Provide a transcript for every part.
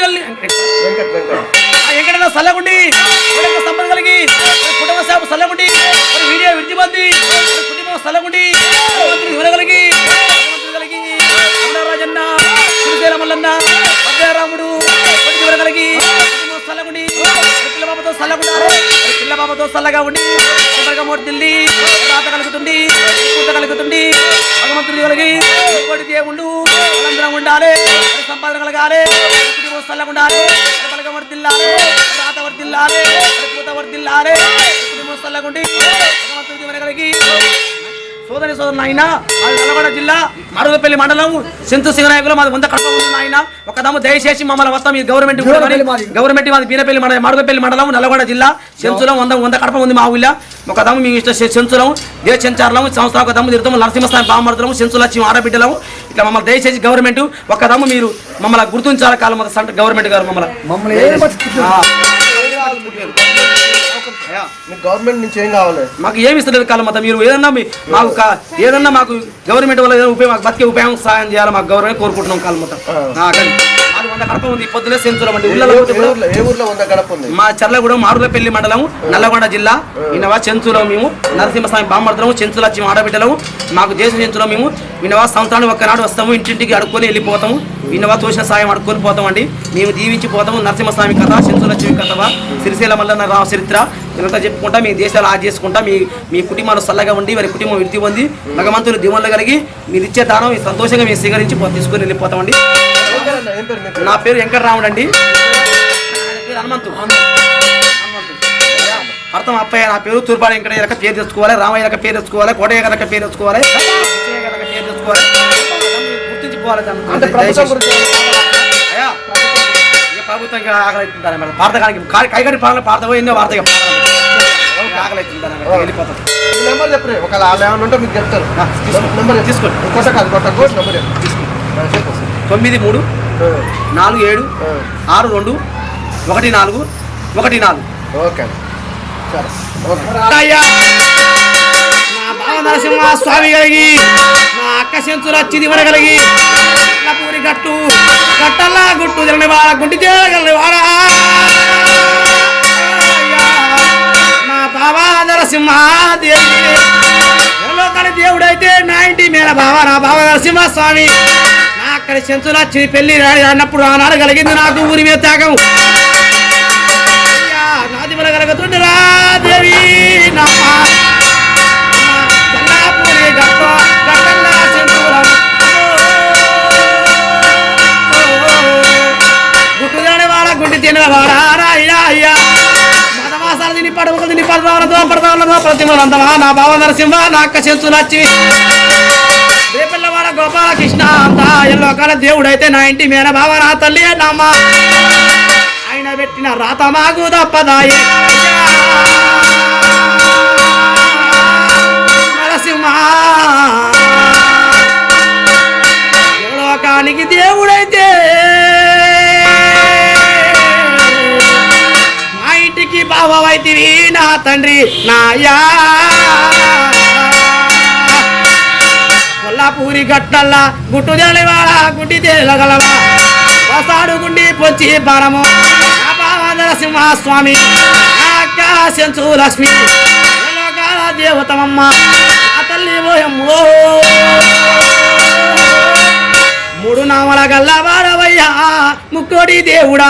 జల్లి వెంకటన్న సల్లగుండి. సంబంధం కలిగి కుటుంబ సేవ సల్లగుండి. వీడియో విడిచిబంది కుటుంబం సల్లగుండి. కలిగి కలిగి రాజన్న శ్రీశైల మల్లన్న రాముడు కలిగి సల్లగుండి. పిల్లబాబతో సల్లగుండారు. పిల్లబాబతో సల్లగా ఉండి దిల్లి రాత కలుగుతుంది పూత కలుగుతుంది భగవంతుడి కలిగి దేవుళ్ళు ఉండాలి. సంపాదన కలగాలి. కుటుంబం సల్లగా ఉండాలి పలక వర్దిల్లాలి రాత వర్దిల్లాలి పూత వర్దిల్లాలి కుటుంబం సల్లగా మనగలిగి వెనకలిగి సోదరి నాయన. నల్గొండ జిల్లా మరుగుపల్లి మండలం. సింతు సింగనాయకులు మాది వంద కడప ఉంది నాయన. ఒకదమ్ము దయచేసి మమ్మల్ని వస్తాం ఈ గవర్నమెంట్ గవర్నమెంట్ మాది బీనపల్లి మండలం మరుగుపల్లి మండలం నల్గొండ జిల్లా. సెంచులం వంద వంద కడప ఉంది మా ఊళ్ళో. ఒకదమ్ము మేము ఇష్ట సెంచులం దే చెంచారులం సంవత్సరం ఒక దమ్ము తిరుగుతాము నరసింహస్వామి బామర్దలం సెంచులచ్చి ఆడబిడ్డలం. ఇట్లా మమ్మల్ని దయచేసి గవర్నమెంట్ ఒకదమ్ము మీరు మమ్మల్ని గుర్తించాలి కాలం గవర్నమెంట్ గారు మమ్మల్ని. మీకు గవర్నమెంట్ నుంచి ఏం కావాలి? మాకు ఏమి ఇస్తలేదు కాలం మొత్తం మీరు ఏదన్నా మాకు ఏదన్నా మాకు గవర్నమెంట్ వల్ల ఏదైనా ఉపయోగం బతికే ఉపయోగం సాయం చేయాలి మాకు గవర్నమెంట్ కోరుకుంటున్నాం కాలం మొత్తం ఆ, మాది వంద కడప ఉంది. పొద్దునే ఏ ఊర్లో వంద ఉంది? మా చర్లగూడెం మారులపల్లి మండలం నల్లగొండ జిల్లా. ఇన్నవా చెంచులో మేము నరసింహస్వామి బామ్మర్దలం చెంచుల వచ్చి ఆడబిడ్డలము మాకు దేశం చెంచులో మేము. ఇన్నవా సంవత్సరానికి ఒక్కనాడు వస్తాము ఇంటింటికి అడుక్కొని వెళ్ళిపోతాము. ఇన్నవా తోసిన సాయం అడుక్కొని పోతామండి. మేము దీవించి పోతాము నరసింహస్వామి కథ చెంచులక్ష్మి కథ సిరిశైల మల్లన్న రామ చరిత్ర. ఇదంతా చెప్పుకుంటా మీ దేశాలు ఆది చేసుకుంటా మీ మీ కుటుంబాలు చల్లగా ఉండి వారి కుటుంబం విడితి పొంది భగవంతుని దీవెనలు కలిగి మీరు ఇచ్చే దానం సంతోషంగా మేము స్వీకరించి తీసుకొని వెళ్ళిపోతామండి. పేరు? నా పేరు వెంకటరాముడు అండి. ఆయన పేరు హనుమంతు. అర్థం అప్పయ్య నా పేరు తూర్పాడు వెంకటయ్య లెక్క పేరు తెచ్చుకోవాలి రామయ్య లెక్క పేరు తెచ్చుకోవాలి కోటయ్య లెక్క పేరు తెచ్చుకోవాలి పేరు గుర్తించుకోవాలి ప్రభుత్వం ఆకలిస్తుంటారు మేడం? పార్థకానికి కైగడి పాలన పార్థ ఎన్నో వార్త ఇక ఆకలిస్తుంటారు మేడం. వెళ్ళిపోతాం నెంబర్ చెప్పరే ఒకవేళ వాళ్ళు ఏమైనా ఉంటే మీకు చెప్తారు. నెంబర్ తీసుకోండి. కొట్ట కాదు కొట్ట కోట్ నెంబర్ చెప్పు. తొమ్మిది మూడు నాలుగు ఏడు ఆరు రెండు ఒకటి నాలుగు ఒకటి నాలుగు. ఓకే. నరసింహ స్వామి కలిగి నా అక్క సెంచులు వచ్చి దివరగలిగి నా పూరి గట్టు గట్టల్లా గుట్టు తిరగని వాడ గుంటి తిరగలని వాడ. నా బావ నరసింహ దేవి ఎవరోకని దేవుడైతే నా ఇంటి మీద బావ నా బావ నరసింహ స్వామి అక్కడ సెంచులు వచ్చి పెళ్ళి అన్నప్పుడు ఆనాడు కలిగింది నాకు ఊరి మీద త్యాగం అయ్యా, నాది కలుగుతుండరా దేవి నమ్మ జల్లాపూరి గట్ట గట్టల్లా సెంచులం. గుట్టు తినని వాడ గుండి తినవాడ అయ్యా అయ్యా మదమాసాలు తిని పడవలు తిని పడదాలతో పడదాలతో ప్రతిమలంతమా నా బావ నరసింహ నా అక్క చెంచు నచ్చి కృష్ణ గోపాలకృష్ణ అంత ఎల్లోకాల దేవుడైతే నా ఇంటి మేన బావ నా తల్లి నామ్మ ఆయన పెట్టిన రాత మాకు తప్పదాయి. నరసింహ! లోకానికి దేవుడైతే మా ఇంటికి బావైతివి నా తండ్రి నాయా పూరి గట్టల్లా గుట్టు తెలవాడ గుడ్డి తేలగలవా? వసాడు గుండి పొచ్చి పరము నా బావ స్వామి లక్ష్మి దేవతమమ్మ నా తల్లి ఓయమ్మో. మూడు నామల గల్లవాడవయ్యా ముక్కోడి దేవుడా.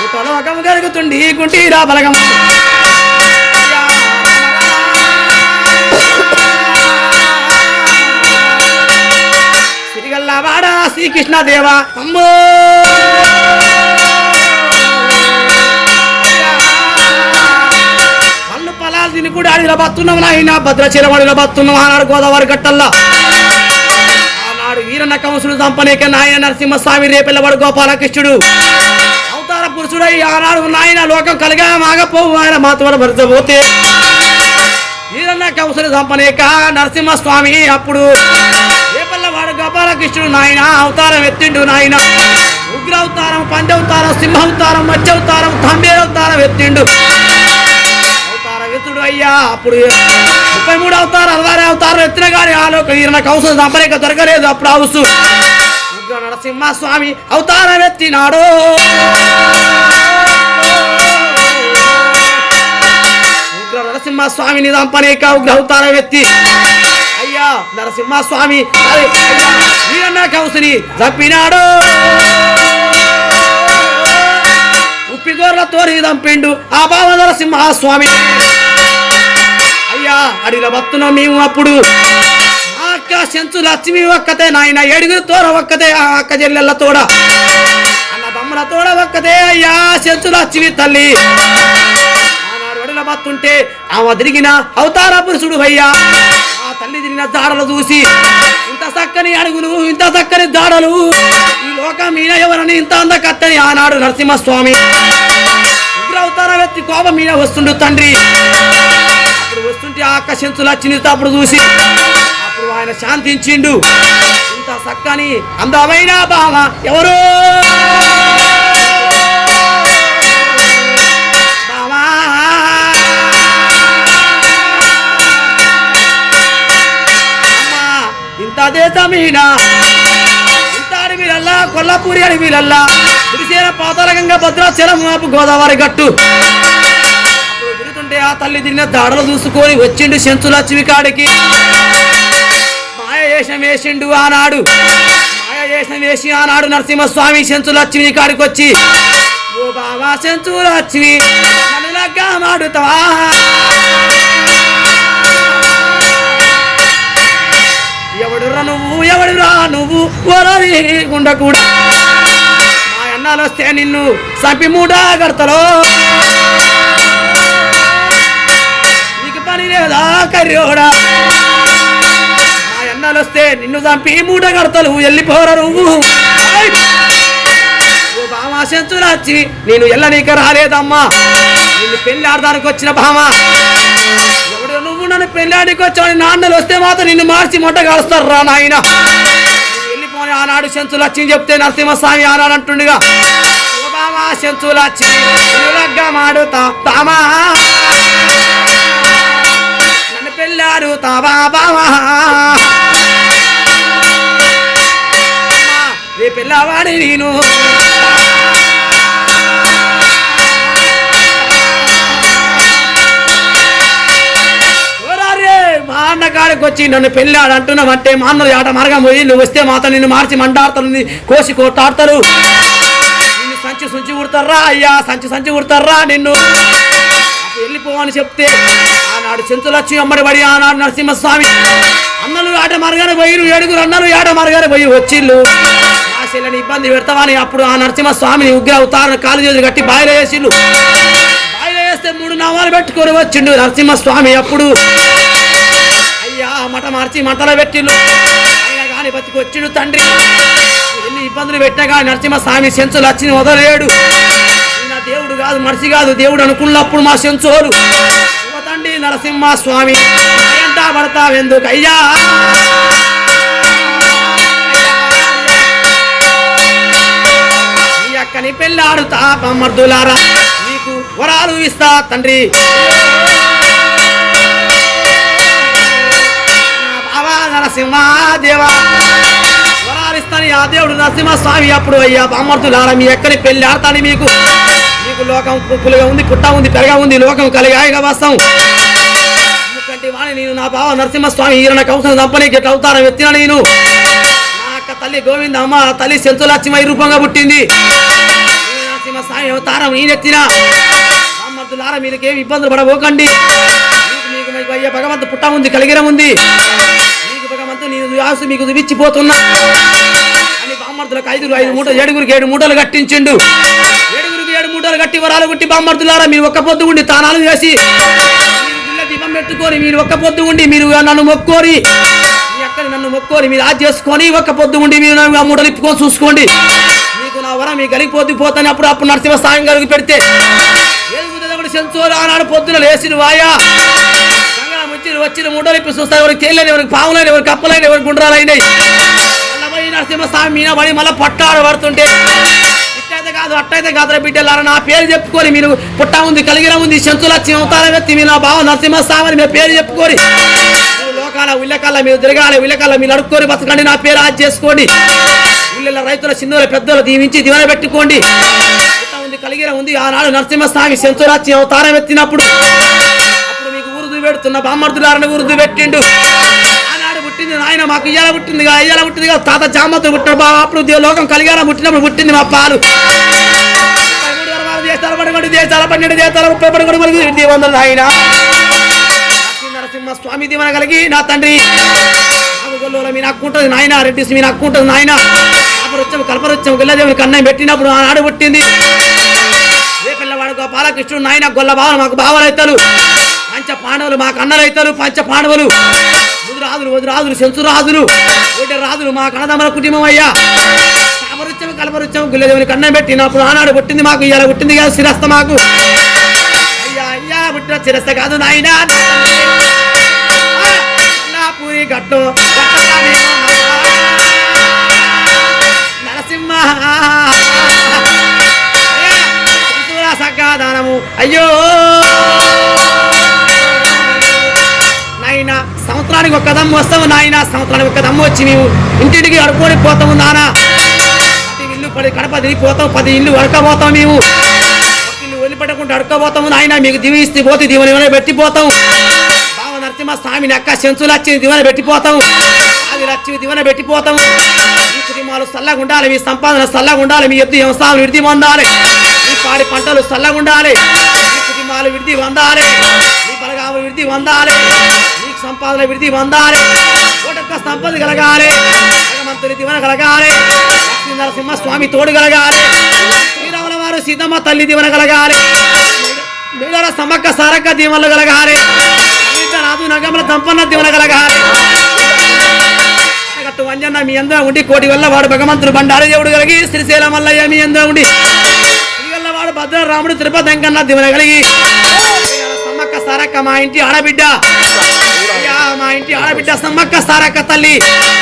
గుట్టలోకం కలుగుతుండి గుంటీరా బలగం శ్రీకృష్ణ దేవ అమ్మో! పళ్ళు పొలాలు తిని కూడా అడిగిన బతున్నాం నాయన భద్రాచలం అడిగిన ఆనాడు గోదావరి గట్టల్లా. ఆనాడు వీరన్న కంసుడు చంపనేక నాయన నరసింహస్వామి రేపెల్లవాడు గోపాలకృష్ణుడు. అవతార పురుషుడై ఆనాడు నాయన లోకం కలిగా మాగపోవు ఆయన మాతవర భరతపోతే వీరన్న కంసుడు చంపనేక నరసింహస్వామి అప్పుడు గోపాల కృష్ణుడు నాయన అవతారం ఎత్తిండు నాయన. ఉగ్ర అవతారం పంచవతారం సింహ అవతారం మత్స్య అవతారం తంబే అవతారం ఎత్తిండు అవతార అయ్యా అప్పుడు ముప్పై మూడు అవతారం అరవై అవతారం ఎత్తిన కానీ ఆలోక నాకు అవసరం సంపరేక దొరకలేదు అప్పుడు హౌసు ఉగ్ర నరసింహ స్వామి అవతారం ఎత్తినాడు. ఉగ్ర నరసింహస్వామిని నరసింహ ఉగ్ర అవతారం ఎత్తి. అయ్యా నరసింహస్వామి అయ్యా, వీరన్న కౌసుని చంపినాడు ఉప్పిగోర్లతో దంపిండు ఆ బావ సింహస్వామి. అయ్యా అడిగిన భక్తున మేము అప్పుడు ఆ అక్క చెంచు లక్ష్మి ఒక్కతే నాయన ఏడుగురు తోడ ఒక్కతే ఆ అక్క చెల్లెళ్ళ తోడ. అన్న తమ్ముల తోడ ఒక్కతే అయ్యా చెంచు లక్ష్మి తల్లి. ఆనాడు అడిగిన ఆమె తిరిగిన అవతార పురుషుడు అయ్యా. ఆ తల్లి తిరిగిన దాడలు చూసి చక్కని అడుగులు ఇంత చక్కని దాడలు. ఈ లోకం మీద ఎవరని ఇంత అందకత్తని ఆనాడు నరసింహస్వామి. ఉగ్రవతారం ఎత్తి కోపం మీద వస్తుండు తండ్రి. అప్పుడు వస్తుంటే ఆ అక్క వచ్చింది అప్పుడు చూసి అప్పుడు ఆయన శాంతించిండు. ఇంత చక్కని అందమైన బావ ఎవరు? ఇంత దేశమీన? ఇంత అడవిలల్లా కొల్లాపూరి అడవిలల్లా శ్రీశైల పాతాళగంగా భద్రాచలం మాపు గోదావరి గట్టు. తిరుగుతుంటే ఆ తల్లి తిన్న దాడలు చూసుకొని వచ్చిండు సెంచులక్ష్మి కాడికి మాయ వేషం వేసిండు ఆనాడు. మాయ వేషం వేసి ఆనాడు నరసింహస్వామి సెంచులక్ష్మి కాడికి వచ్చి ఓ బాబా శంచులక్ష్మి నన్ను లగ్గా మాడుతావా? ఎవడురా నువ్వు? ఎవడురా నువ్వు? ఓరరి గుండకూడా మా అన్నాలు వస్తే నిన్ను సంపి మూడా కడతలో. నీకు పని లేదా కర్రోడా మా అన్నాలు వస్తే నిన్ను చంపి మూట కడతలు. వెళ్ళిపోరా నువ్వు. ఐ! ఓ బామా సెంచులు వచ్చి నేను రాలేదమ్మా. నిన్ను పెళ్ళి ఆడదానికి వచ్చిన బామా కాకుండా పెళ్ళాడికి వచ్చావు నాన్నలు వస్తే మాత్రం నిన్ను మార్చి మొట్ట కలుస్తారు రా నాయన? వెళ్ళిపోని ఆనాడు సెంచులు వచ్చింది చెప్తే నరసింహస్వామి ఆనాడు అంటుండగా ఓ బామా సెంచులు వచ్చి మాడుతా తామా. నన్ను పెళ్ళాడు తావా బావా రే పిల్లవాడి నేను. అన్న కాడికి వచ్చి నన్ను పెళ్ళాడు అంటున్నావంటే మా అన్నలు ఆట మార్గం పోయి నువ్వు వస్తే మాత్రం నిన్ను మార్చి మండాడుతారు కోసి కొట్టాడతారు. నిన్ను సంచి సుంచి కుడతారా అయ్యా సంచి సంచి కుడతారా నిన్ను? వెళ్ళిపోవని చెప్తే ఆనాడు చెంచులచ్చి అమ్మడి పడి ఆనాడు నరసింహస్వామి అన్నలు ఆట మార్గానే పోయి ఏడుగురు అన్నలు ఆట మార్గానే పోయి వచ్చిళ్ళు. ఆ శిల్లని ఇబ్బంది పెడతామని అప్పుడు ఆ నరసింహస్వామిని ఉగ్ర అవుతారని కాలు చేతులు కట్టి బాయిలో వేసిళ్ళు. బాయిలో వేస్తే మూడు నామాలు పెట్టుకొని వచ్చిండు నరసింహస్వామి అప్పుడు. అయ్యా మట మార్చి మంటలో పెట్టిండు. అయినా కానీ బతికి వచ్చిండు తండ్రి. ఎన్ని ఇబ్బందులు పెట్టినా కానీ నరసింహస్వామి సెంచులు వచ్చి వదలేడు. నా దేవుడు కాదు మనిషి కాదు దేవుడు అనుకున్నప్పుడు మా సెంచోరు ఓ తండ్రి నరసింహ స్వామి ఎంత పడతావెందుకు అయ్యా? ఈ అక్కని పెళ్ళాడుతా మర్దులారా నీకు వరాలు ఇస్తా తండ్రి. బావా నరసింహ ఆ దేవుడు నరసింహస్వామి అప్పుడు అయ్యా బామర్దులారా మీ ఎక్కడి పెళ్ళి ఆడతాను మీకు? మీకు లోకం పులుగా ఉంది పుట్ట ఉంది పెరగా ఉంది లోకం కలిగాయగా వస్తాం ఎందుకంటే వాణి నేను నా బావ నరసింహ స్వామి ఈరన కౌసం దంపనీకి ఎట్లా అవతారం ఎత్తిన నేను? నా అక్క తల్లి గోవింద అమ్మ తల్లి సెంతులక్ష్మి రూపంగా పుట్టింది. నరసింహస్వామి నరసింహ స్వామి అవతారం ఈయనెత్తిన బామర్దులారా మీకేం ఇబ్బందులు పడబోకండి. మీకు మీకు మీకు భగవంతు పుట్ట ఉంది కలిగిన ఉంది. మీకు నేను ఆసు మీకు చూపించిపోతున్నా అని బామ్మర్దులకు ఐదుగురు ఐదు మూటలు ఏడుగురికి ఏడు మూటలు కట్టించిండు. ఏడుగురికి ఏడు మూటలు కట్టి వరాలు కొట్టి బామ్మర్దులారా మీరు ఒక్క పొద్దు ఉండి తానాలు చేసి మీరు దీపం పెట్టుకొని మీరు ఒక్క పొద్దు ఉండి మీరు నన్ను మొక్కోరి మీ అక్కని నన్ను మొక్కోరి మీరు ఆది చేసుకొని ఒక్క పొద్దు ఉండి మీరు ఆ మూటలు ఇప్పుకొని చూసుకోండి. మీకు నా వరం మీ కలిగిపోతు పోతాను అప్పుడు అప్పుడు నరసింహ సాయం కలిగి పెడితే ఏడుగురు సెంచోరు ఆనాడు పొద్దున లేచిన వాయా. వచ్చి వచ్చిన మూటలు ఇప్పి చూస్తారు ఎవరికి తేలేని ఎవరికి పావులేని ఎవరికి కప్పలేని ఎవరికి గుండ్రాలైనాయి మళ్ళా నరసింహస్వామి మీద పడి మళ్ళీ పట్టాడు పడుతుంటే ఇట్టయితే కాదు అట్టయితే కాదు బిడ్డలారా నా పేరు చెప్పుకొని మీరు పుట్ట ఉంది కలిగిన ఉంది సెంతుల అవతారం ఎత్తి మీ నా బావ నరసింహస్వామి అని మీ పేరు చెప్పుకొని లోకాల ఉల్లకాల మీరు తిరగాలి ఉల్లకాల మీరు అడుక్కొని బతకండి నా పేరు ఆజ్ చేసుకోండి. ఊళ్ళో రైతుల చిన్నల పెద్దలు దీవించి దివన పెట్టుకోండి. పుట్ట ఉంది కలిగిన ఉంది ఆనాడు నరసింహస్వామి సెంతురాజ్యం అవతారం ఎత్తినప్పుడు పెడుతున్న బామ్మర్దులారని గుర్తు పెట్టిండు. ఆనాడు పుట్టింది నాయన మాకు ఇయ్యాల పుట్టింది అయ్యాల పుట్టింది కదా తాత జామతో పుట్టిన బా అప్పుడు లోకం కలిగారా పుట్టినప్పుడు పుట్టింది మా పాలు. దేశాల పడగొడు దేశాల పన్నెండు దేశాల ముప్పై పడగొడు పడి వందలు నాయన. నరసింహ స్వామి దీవన కలిగి నా తండ్రి. నాకు మీ నాకు ఉంటుంది నాయన రెడ్డిస్ మీ నాకు ఉంటుంది నాయన. కల్పరుచ్చం కల్పరుచ్చం గొల్లదేవుని కన్నయ్య పెట్టినప్పుడు ఆనాడు పుట్టింది. ఏ పిల్లవాడు గోపాలకృష్ణుడు నాయన గొల్ల భావన మాకు బావలు అవుతారు పంచ పాండవులు మాకు అన్నలు పంచ పాండవులు ముదురాజులు వదురాజులు సెంచురాజులు ఒకటి రాజులు మా కన్నదమ్మల కుటుంబం అయ్యా. కలపరుచ్చం కలపరుచ్చం గుల్లదేవుని కన్నం పెట్టి నా ఆనాడు పుట్టింది మాకు ఇలా పుట్టింది కదా శిరస్త మాకు. అయ్యా అయ్యా పుట్టిన శిరస్త కాదు నాయన నా పూరి గట్టు నరసింహ సగ్గాదానము అయ్యో! సంవత్సరానికి ఒక దమ్ము వస్తాము నాయన సంవత్సరానికి ఒక దమ్ము వచ్చి మేము ఇంటింటికి అడుక్కొని పోతాము నానా. ఇల్లు పది కడప దిగిపోతాం పది ఇల్లు అడకపోతాం మేము ఇల్లు వదిలిపెట్టకుండా అడకపోతాము నాయన మీకు దివిస్తే పోతే దీవెన పెట్టిపోతాం బావ నరసింహ స్వామిని అక్క సెంచులు వచ్చి దీవెన పెట్టిపోతాం అది లక్ష్మి దివన పెట్టిపోతాం మీ కుటుంబాలు చల్లగా ఉండాలి మీ సంపాదన చల్లగా ఉండాలి మీ ఎద్దు వ్యవసాయం విడిది పొందాలి. మీ పాడి పంటలు చల్లగా ఉండాలి. మీ కుటుంబాలు విడిది పొందాలి. మీ బలగాములు విడిది పొందాలి. సంపాదన విడిది పొందాలి. కోటొక్క సంపద కలగాలి. భగవంతుని దివన కలగాలి. లక్ష్మీ నరసింహ స్వామి తోడు కలగాలి. శ్రీరాముల వారు సీతమ్మ తల్లి దివన కలగాలి. మేడల సమ్మక్క సారక్క దీవెనలు కలగాలి. రాజు నగముల దంపన్న దీవెన కలగాలి. వంజన్న మీ అందరం ఉండి కోటి వల్ల వాడు భగవంతుడు బండారు దేవుడు కలిగి శ్రీశైలం మల్లయ్య మీ అందరం ఉండి శ్రీగల్ల వాడు భద్ర రాముడు తిరుపతి వెంకన్న దివన కలిగి. సమ్మక్క సారక్క మా ఇంటి ఆడబిడ్డ. మా ఇంటి ఆడబిడ్డ సమ్మక్క సారక్క తల్లి.